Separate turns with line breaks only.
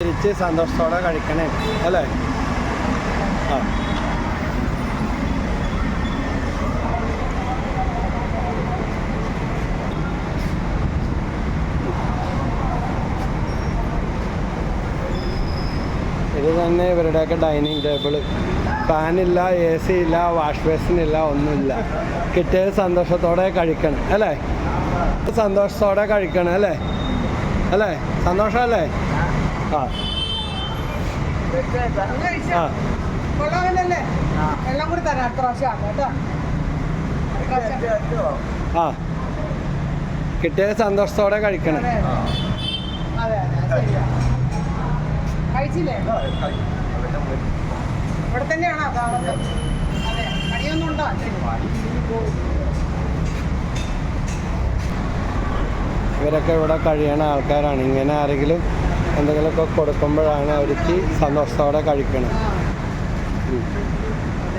തിരിച്ച് സന്തോഷത്തോടെ കഴിക്കണേ അല്ലേ? ആ. ഇത് തന്നെ ഇവരുടെയൊക്കെ ഡൈനിങ് ടേബിൾ ഫാനില്ല എ സി ഇല്ല വാഷ് ഇല്ല ഒന്നുമില്ല. കിട്ടിയത് സന്തോഷത്തോടെ കഴിക്കണം അല്ലേ? സന്തോഷത്തോടെ കഴിക്കണം അല്ലേ? അല്ലേ? സന്തോഷമല്ലേ? ആ. ആ.
കൊള്ളാമല്ലേ വെള്ളം കൂടി തരാം അടുത്ത പ്രാവശ്യം കേട്ടോ.
ആ. കിട്ടിയത് സന്തോഷത്തോടെ കഴിക്കണം.
കഴിച്ചില്ലേ? ഇവിടെ തന്നെയാണോ? താമസം അതെ പണിയൊന്നും ഉണ്ടോ?
ഇവരൊക്കെ ഇവിടെ കഴിയണ ആൾക്കാരാണ്. ഇങ്ങനെ ആരെങ്കിലും എന്തെങ്കിലുമൊക്കെ കൊടുക്കുമ്പോഴാണ് അവർക്ക് സന്തോഷത്തോടെ കഴിക്കണം.